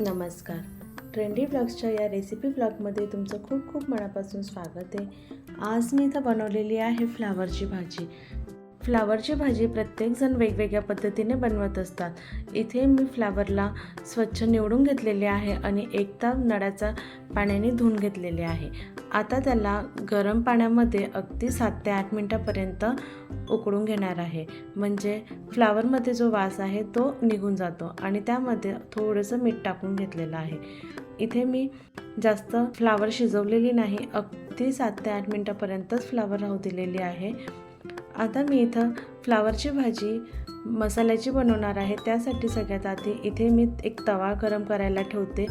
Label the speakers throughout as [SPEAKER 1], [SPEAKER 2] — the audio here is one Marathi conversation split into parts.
[SPEAKER 1] नमस्कार. ट्रेंडी ब्लॉग्सच्या या रेसिपी ब्लॉगमध्ये तुमचं खूप खूप मनापासून स्वागत आहे. आज मी इथं बनवलेली आहे फ्लावरची भाजी. फ्लावरची भाजी प्रत्येकजण वेगवेगळ्या पद्धतीने बनवत असतात. इथे मी फ्लावरला स्वच्छ निवडून घेतलेले आहे आणि एक ताप नळाचा पाण्याने धुवून घेतलेले आहे. आता त्याला गरम पाण्यामध्ये अगदी सात ते आठ मिनटापर्यंत उकळून घेणार आहे. म्हणजे फ्लावरमध्ये जो वास आहे तो निघून जातो आणि त्यामध्ये थोडंसं मीठ टाकून घेतलेलं आहे. इथे मी जास्त फ्लावर शिजवलेली नाही अगदी सात ते आठ मिनटापर्यंतच फ्लावर राहू दिलेली आहे. आता मी इथं फ्लावरची भाजी मसाल्याची बनवणार आहे. त्यासाठी सगळ्यात आधी इथे मी एक तवा गरम करायला ठेवते.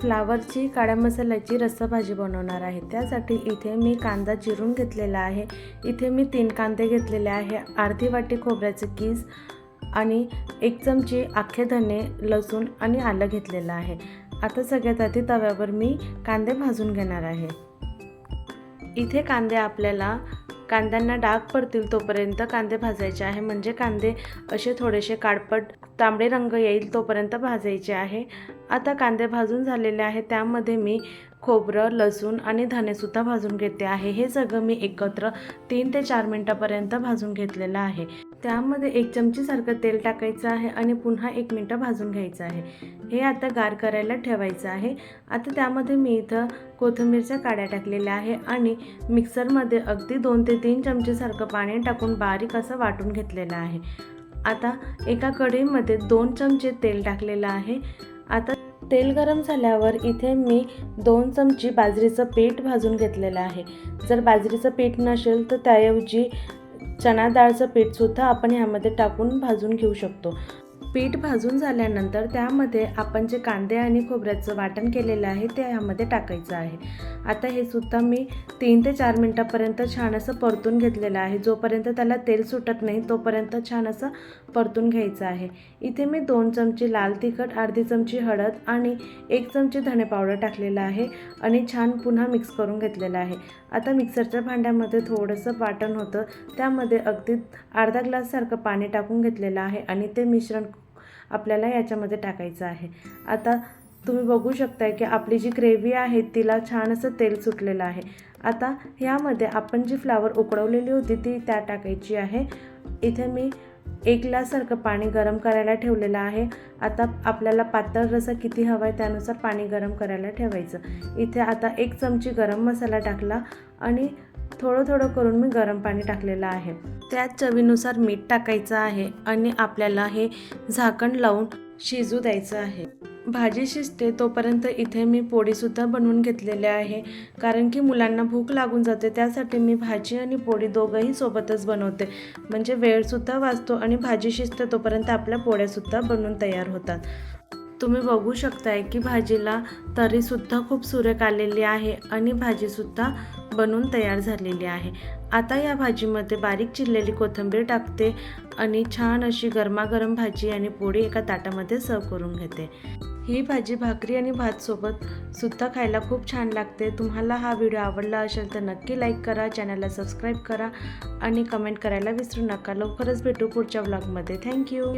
[SPEAKER 1] फ्लावरची काळ्या मसाल्याची रस्साभाजी बनवणार आहे. त्यासाठी इथे मी कांदा चिरून घेतलेला आहे. इथे मी तीन कांदे घेतलेले आहे. अर्धी वाटी खोबऱ्याचे कीस आणि एक चमची अख्खे धने लसूण आणि आलं घेतलेलं आहे. आता सगळ्यात आधी तव्यावर मी कांदे भाजून घेणार आहे. इथे कांदे आपल्याला कांद्यांना डाग पडतील तोपर्यंत कांदे भाजायचे आहे. म्हणजे कांदे असे थोडेसे काळपट तांबडे रंग येईल तोपर्यंत भाजायचे आहे. आता कांदे भाजून झालेले आहे त्यामध्ये मी खोबरं लसूण आणि धनेसुद्धा भाजून घेते आहे. हे सगळं मी एकत्र तीन ते चार मिनटापर्यंत भाजून घेतलेलं आहे. त्यामध्ये एक चमचीसारखं तेल टाकायचं आहे आणि पुन्हा एक मिनटं भाजून घ्यायचं आहे. हे आता गार करायला ठेवायचं आहे. आता त्यामध्ये मी इथं कोथिंबीरच्या काड्या टाकलेल्या आहे आणि मिक्सरमध्ये अगदी दोन ते तीन चमचेसारखं पाणी टाकून बारीक असं वाटून घेतलेलं आहे. आता एका कढईमध्ये दोन चमचे तेल टाकलेलं आहे. आता तेल गरम झाल्यावर इथे मी दोन चमची बाजरीचं पीठ भाजून घेतलेलं आहे. जर बाजरीचं पीठ नसेल तर त्याऐवजी चणा डाळचं पीठसुद्धा आपण ह्यामध्ये टाकून भाजून घेऊ शकतो. पीठ भाजून झाल्यानंतर त्यामध्ये आपण जे कांदे आणि खोबऱ्याचं वाटण केलेलं आहे ते ह्यामध्ये टाकायचं आहे. आता हे सुद्धा मी तीन ते चार मिनटापर्यंत छान असं परतून घेतलेलं आहे. जोपर्यंत त्याला तेल सुटत नाही तोपर्यंत छान असं परतून घ्यायचं आहे. इथे मी दोन चमची लाल तिखट अर्धी चमची हळद आणि एक चमचे धणे पावडर टाकलेलं आहे आणि छान पुन्हा मिक्स करून घेतलेलं आहे. आता मिक्सरच्या भांड्यामध्ये थोडंसं वाटण होतं. त्यामध्ये अगदी अर्धा ग्लाससारखं पाणी टाकून घेतलेलं आहे आणि ते मिश्रण आपल्याला याच्यामध्ये टाकायचं आहे. आता तुम्ही बघू शकताय की आपली जी ग्रेव्ही आहे तिला छान असं तेल सुटलेलं आहे. आता ह्यामध्ये आपण जी फ्लावर उकळवलेली होती ती त्या टाकायची आहे. इथे मी एक ग्लाससारखं पाणी गरम करायला ठेवलेलं आहे. आता आपल्याला पातळ रसा किती हवा आहे त्यानुसार पाणी गरम करायला ठेवायचं. इथे आता एक चमची गरम मसाला टाकला आणि थोडं थोडं करून मी गरम पाणी टाकलेलं आहे. त्यात चवीनुसार मीठ टाकायचं आहे आणि आपल्याला हे झाकण लावून शिजू द्यायचं आहे. भाजी शिजते तोपर्यंत इथे मी पोळीसुद्धा बनवून घेतलेले आहे. कारण की मुलांना भूक लागून जाते त्यासाठी मी भाजी आणि पोळी दोघंही सोबतच बनवते. म्हणजे वेळसुद्धा वाचतो आणि भाजी शिजते तोपर्यंत आपल्या पोळ्यासुद्धा बनवून तयार होतात. तुम्ही बघू शकताय की भाजीला तरीसुद्धा खूप सुरेख आलेली आहे आणि भाजीसुद्धा बनवून तयार झालेली आहे. आता या भाजीमध्ये बारीक चिरलेली कोथिंबीर टाकते आणि छान अशी गरमागरम भाजी आणि पोळी एका ताटामध्ये सर्व करून घेते. ही भाजी भाकरी आणि भातसोबत सुद्धा खायला खूप छान लागते. तुम्हाला हा व्हिडिओ आवडला असेल तर नक्की लाईक करा चॅनलला सबस्क्राईब करा आणि कमेंट करायला विसरू नका. लवकरच भेटू पुढच्या ब्लॉगमध्ये थँक्यू